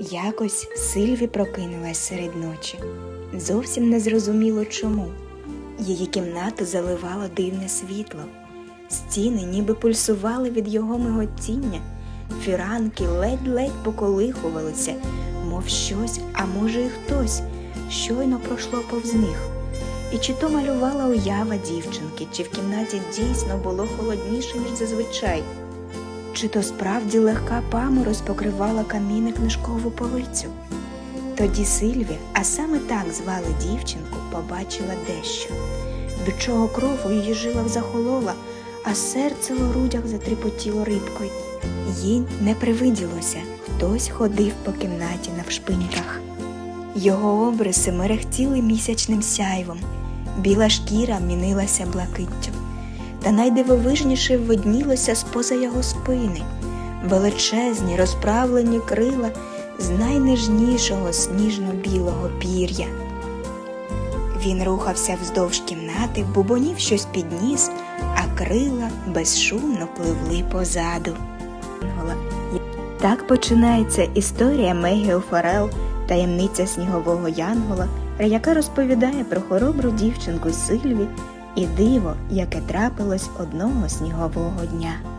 Якось Сильві прокинулась серед ночі. Зовсім не зрозуміло чому. Її кімнату заливало дивне світло. Стіни ніби пульсували від його миготіння, фіранки ледь-ледь поколихувалися, мов щось, а може і хтось, щойно пройшло повз них. І чи то малювала уява дівчинки, чи в кімнаті дійсно було холодніше, ніж зазвичай, чи то справді легка паморозь покривала камінне книжкову полицю. Тоді Сильві, а саме так звали дівчинку, побачила дещо, від чого кров у її жилах захолола, а серце в грудях затріпотіло рибкою. Їй не привиділося, хтось ходив по кімнаті навшпиньках. Його обриси мерехтіли місячним сяйвом, біла шкіра мінилася блакиттю, та найдивовижніше виднілося споза його спини, величезні розправлені крила з найнижнішого сніжно-білого пір'я. Він рухався вздовж кімнати, бубонів щось підніс, а крила безшумно пливли позаду. Так починається історія Мегі Офарел, таємниця снігового Янгола, яка розповідає про хоробру дівчинку Сильві і диво, яке трапилось одного снігового дня.